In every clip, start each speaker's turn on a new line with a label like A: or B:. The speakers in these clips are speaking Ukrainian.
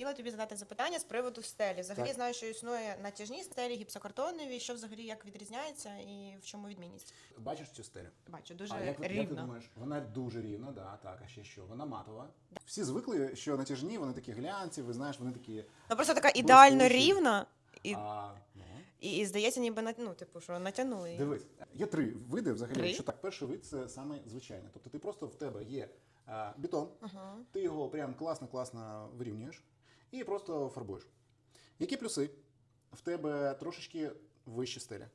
A: Хотіла тобі задати запитання з приводу стелі. Взагалі
B: Так.
A: знаю, що існує натяжні стелі, гіпсокартонові. Що взагалі як відрізняється і в чому відмінність?
B: Бачиш цю стелю?
A: Бачу, дуже
B: а як, як ти думаєш? Вона дуже рівна, да, так, а ще що? Вона матова. Всі звикли, що натяжні, вони такі глянці, ви знаєш, вони такі.
A: Ну просто така ідеально
B: Блискучі.
A: рівна, і,
B: А, ну,
A: і, і здається, ніби ну, типу, що натягнули. її.
B: Дивись, є три види взагалі.
A: Три?
B: Що так, перший вид це саме звичайний. Тобто ти просто в тебе є а, бетон,
A: Ага.
B: ти його прям класно-класно вирівнюєш і просто фарбуєш. Які плюси? В тебе трошечки вищі стеля.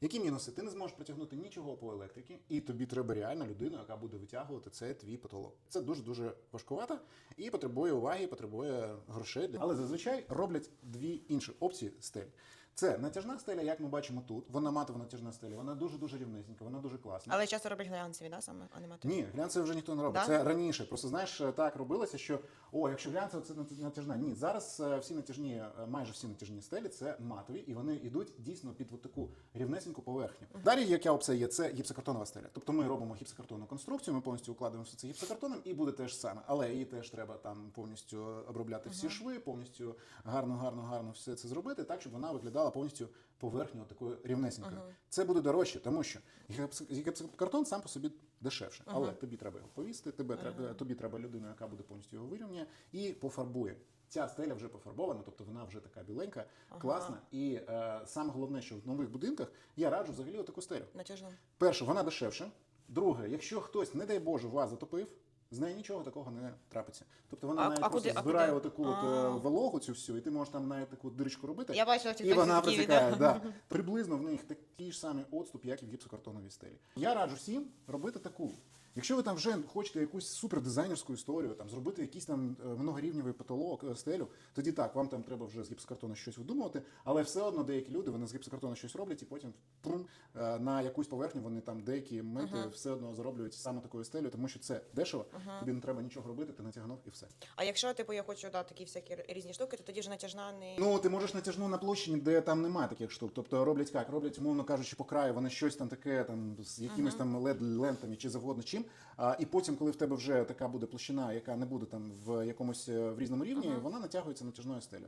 B: Які мінуси? Ти не зможеш притягнути нічого по електриці, і тобі треба реальна людина, яка буде витягувати це твій потолок. Це дуже дуже важкувато і потребує уваги, потребує грошей. Але зазвичай роблять дві інші опції стель. Це натяжна стеля, як ми бачимо тут. Вона матова натяжна стеля, вона дуже дуже рівнесенька, вона дуже класна.
A: Але часто роблять глянцеві, да, саме, а не матові?
B: Ні, глянцеве вже ніхто не робить.
A: Да?
B: Це раніше. Просто знаєш, так робилося, що о, якщо глянцево, це натяжна. Ні, зараз е, всі натяжні, е, майже всі натяжні стелі це матові, і вони йдуть дійсно під от таку рівнесеньку поверхню. Далі, яка опція є, це гіпсокартонова стеля. Тобто ми робимо гіпсокартонну конструкцію, ми повністю укладаємо все це гіпсокартоном, і буде те ж саме. Але її теж треба там повністю обробляти всі шви, повністю гарно, гарно, гарно все це зробити, так щоб вона виглядала повністю поверхню такою рівнесенькою. Це буде дорожче, тому що гіпс- гіпсокартон сам по собі дешевше, але тобі треба його повісити, тебе треба, тобі треба людина, яка буде повністю його вирівняє і пофарбує. Ця стеля вже пофарбована, тобто вона вже така біленька, класна. І е, саме головне, що в нових будинках я раджу взагалі отаку стелю.
A: Натяжну.
B: Перше, вона дешевше. Друге, якщо хтось, не дай Боже, вас затопив, з нею нічого такого не трапиться. Тобто вона
A: А-
B: навіть
A: а
B: просто
A: куди-
B: збирає
A: куди?
B: отаку от,
A: А.
B: е, вологу цю всю, і ти можеш там навіть таку дирочку робити.
A: Я бачила ці
B: І вона протікає, да. Приблизно в них такий ж самий отступ, як і в гіпсокартоновій стелі. Я раджу всім робити таку. Якщо ви там вже хочете якусь супердизайнерську історію, там зробити якийсь там е, многорівневий потолок, е, стелю, тоді так, вам там треба вже з гіпсокартону щось видумувати, але все одно деякі люди вони з гіпсокартону щось роблять і потім прум, е, на якусь поверхню вони там деякі мети все одно зароблюють саме такою стелю, тому що це дешево, тобі не треба нічого робити, ти натягнув і все.
A: А якщо типу я хочу да, такі всякі різні штуки, то тоді вже натяжна не.
B: Ну, ти можеш натяжну на площині, де там немає таких штук. Тобто роблять як? Роблять, умовно кажучи, по краю, вони щось там таке, там з якимись там led лентами чи завгодно чим. А, і потім, коли в тебе вже така буде площина, яка не буде там в якомусь е, в різному рівні, вона натягується натяжною стелю.